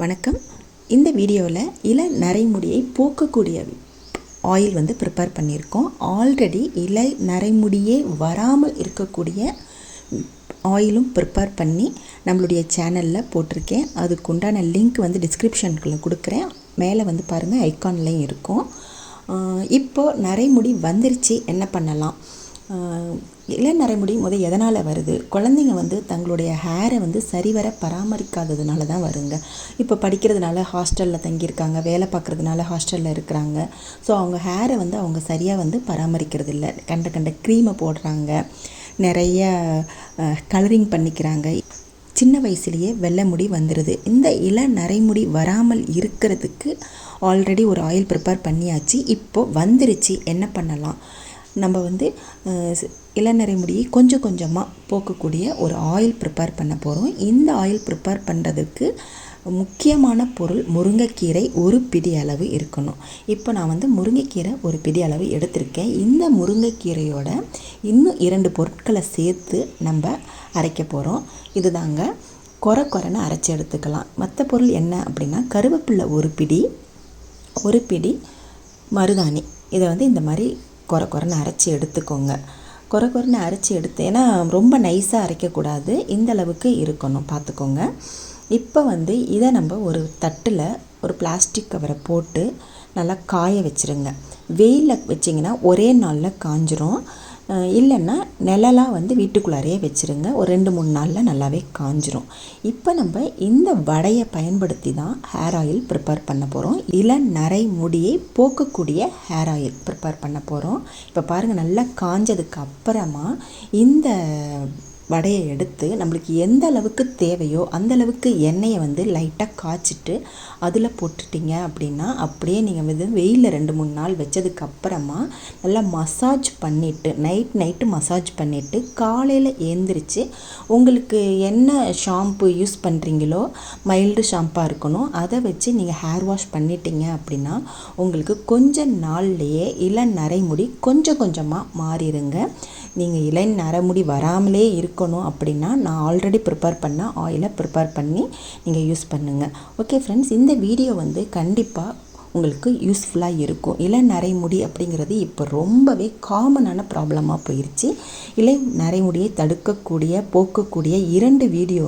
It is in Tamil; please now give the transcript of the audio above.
வணக்கம். இந்த வீடியோவில் இலை நரைமுடியை போக்கக்கூடிய ஆயில் வந்து ப்ரிப்பேர் பண்ணியிருக்கோம். ஆல்ரெடி இலை நரைமுடியே வராமல் இருக்கக்கூடிய ஆயிலும் ப்ரிப்பேர் பண்ணி நம்மளுடைய சேனலில் போட்டிருக்கேன். அதுக்குண்டான லிங்க் வந்து டிஸ்கிரிப்ஷனுக்குள்ளே கொடுக்குறேன். மேலே வந்து பாருங்கள் ஐக்கான்லேயும் இருக்கும். இப்போது நரைமுடி வந்துருச்சு. என்ன பண்ணலாம்? இளநரைமுடி முத எதனால் வருது? குழந்தைங்க வந்து தங்களுடைய ஹேரை வந்து சரிவர பராமரிக்காததுனால தான் வருங்க. இப்போ படிக்கிறதுனால ஹாஸ்டலில் தங்கியிருக்காங்க வேலை பார்க்குறதுனால ஹாஸ்டலில் இருக்கிறாங்க. ஸோ அவங்க ஹேரை வந்து அவங்க சரியாக வந்து பராமரிக்கிறது இல்லை கண்ட கண்ட க்ரீமை போடுறாங்க. நிறைய கலரிங் பண்ணிக்கிறாங்க. சின்ன வயசுலேயே வெள்ளை முடி வந்துடுது இந்த இள நரைமுடி வராமல் இருக்கிறதுக்கு ஆல்ரெடி ஒரு ஆயில் ப்ரிப்பேர் பண்ணியாச்சு. இப்போது வந்துருச்சு. என்ன பண்ணலாம்? நம்ம வந்து இளநரை முடியை கொஞ்சம் கொஞ்சமாக போக்கக்கூடிய ஒரு ஆயில் ப்ரிப்பேர் பண்ண போகிறோம் இந்த ஆயில் ப்ரிப்பேர் பண்ணுறதுக்கு முக்கியமான பொருள் முருங்கைக்கீரை ஒரு பிடி அளவு இருக்கணும். இப்போ நான் வந்து முருங்கைக்கீரை ஒரு பிடி அளவு எடுத்திருக்கேன். இந்த முருங்கைக்கீரையோட இன்னும் இரண்டு பொருட்களை சேர்த்து நம்ம அரைக்க போகிறோம் இதுதாங்க கொர கொரன்னு அரைச்சி எடுத்துக்கலாம். மற்ற பொருள் என்ன அப்படின்னா கருவேப்பில்லை ஒரு பிடி ஒரு பிடி மருதாணி. இதை வந்து இந்த மாதிரி கொர கொரன்னு அரைச்சி எடுத்துக்கோங்க. கொர கொரன்னு அரைச்சி எடுத்து ஏன்னா ரொம்ப நைஸாக அரைக்கக்கூடாது. இந்த அளவுக்கு இருக்கணும் பார்த்துக்கோங்க. இப்போ வந்து இதை நம்ம ஒரு தட்டில் ஒரு பிளாஸ்டிக் கவரை போட்டு நல்லா காய வச்சிருங்க. வெயிலில் வச்சிங்கன்னா ஒரே நாளில் காஞ்சிரும். இல்லைன்னா நிழலாக வந்து வீட்டுக்குள்ளாரையே வச்சுருங்க. ஒரு ரெண்டு மூணு நாளில் நல்லாவே காஞ்சிரும். இப்போ நம்ம இந்த வடையை பயன்படுத்தி தான் ஹேர் ஆயில் ப்ரிப்பேர் பண்ண போகிறோம் இளநரை நரை முடியை போக்கக்கூடிய ஹேர் ஆயில் ப்ரிப்பேர் பண்ண போகிறோம் இப்போ பாருங்கள் நல்லா காஞ்சதுக்கு அப்புறமா இந்த வடையை எடுத்து நம்மளுக்கு எந்த அளவுக்கு தேவையோ அந்த அளவுக்கு எண்ணெயை வந்து லைட்டாக காய்ச்சிட்டு அதில் போட்டுட்டிங்க அப்படின்னா அப்படியே நீங்கள் வந்து வெயிலில் ரெண்டு மூணு நாள் வச்சதுக்கு அப்புறமா நல்லா மசாஜ் பண்ணிவிட்டு நைட் நைட்டு மசாஜ் பண்ணிவிட்டு காலையில் ஏந்திரிச்சு உங்களுக்கு என்ன ஷாம்பு யூஸ் பண்ணுறீங்களோ மைல்டு ஷாம்பாக இருக்கணும் அதை வச்சு நீங்கள் ஹேர் வாஷ் பண்ணிட்டீங்க அப்படின்னா உங்களுக்கு கொஞ்ச நாள்லேயே இளநரைமுடி கொஞ்சம் கொஞ்சமாக மாறிடுங்க. நீங்கள் இலை நரமுடி வராமலே இருக்கணும் அப்படின்னா நான் ஆல்ரெடி ப்ரிப்பேர் பண்ண ஆயிலை ப்ரிப்பேர் பண்ணி நீங்கள் யூஸ் பண்ணுங்கள் ஓகே ஃப்ரெண்ட்ஸ் இந்த வீடியோ வந்து கண்டிப்பாக உங்களுக்கு யூஸ்ஃபுல்லாக இருக்கும். இலை நரைமுடி அப்படிங்கிறது இப்போ ரொம்பவே காமனான ப்ராப்ளமாக போயிடுச்சு இளை நரைமுடியை தடுக்கக்கூடிய போக்கக்கூடிய இரண்டு வீடியோ